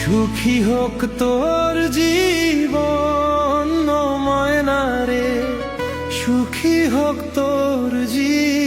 সুখী হোক তোর জীবন ময়না রে। সুখী হোক তোর জীবন।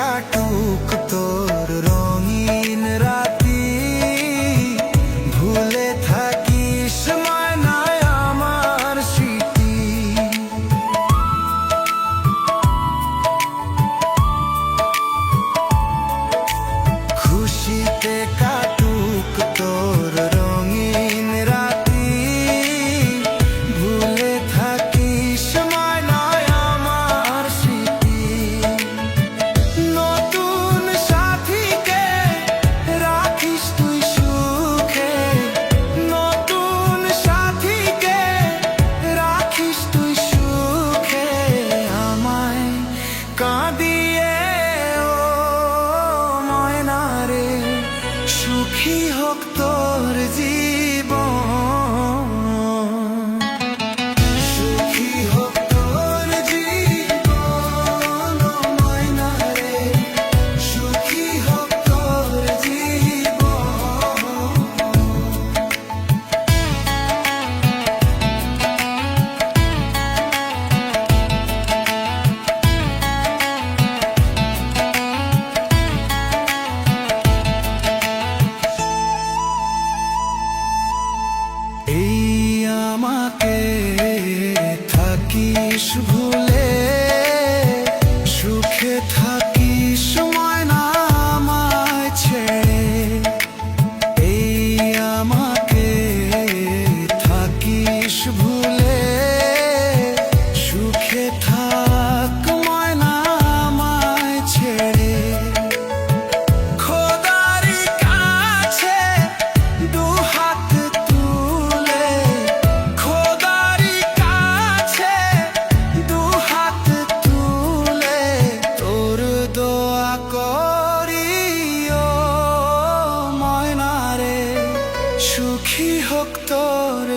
কাটুক তোর রঙিন রাত кто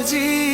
জীব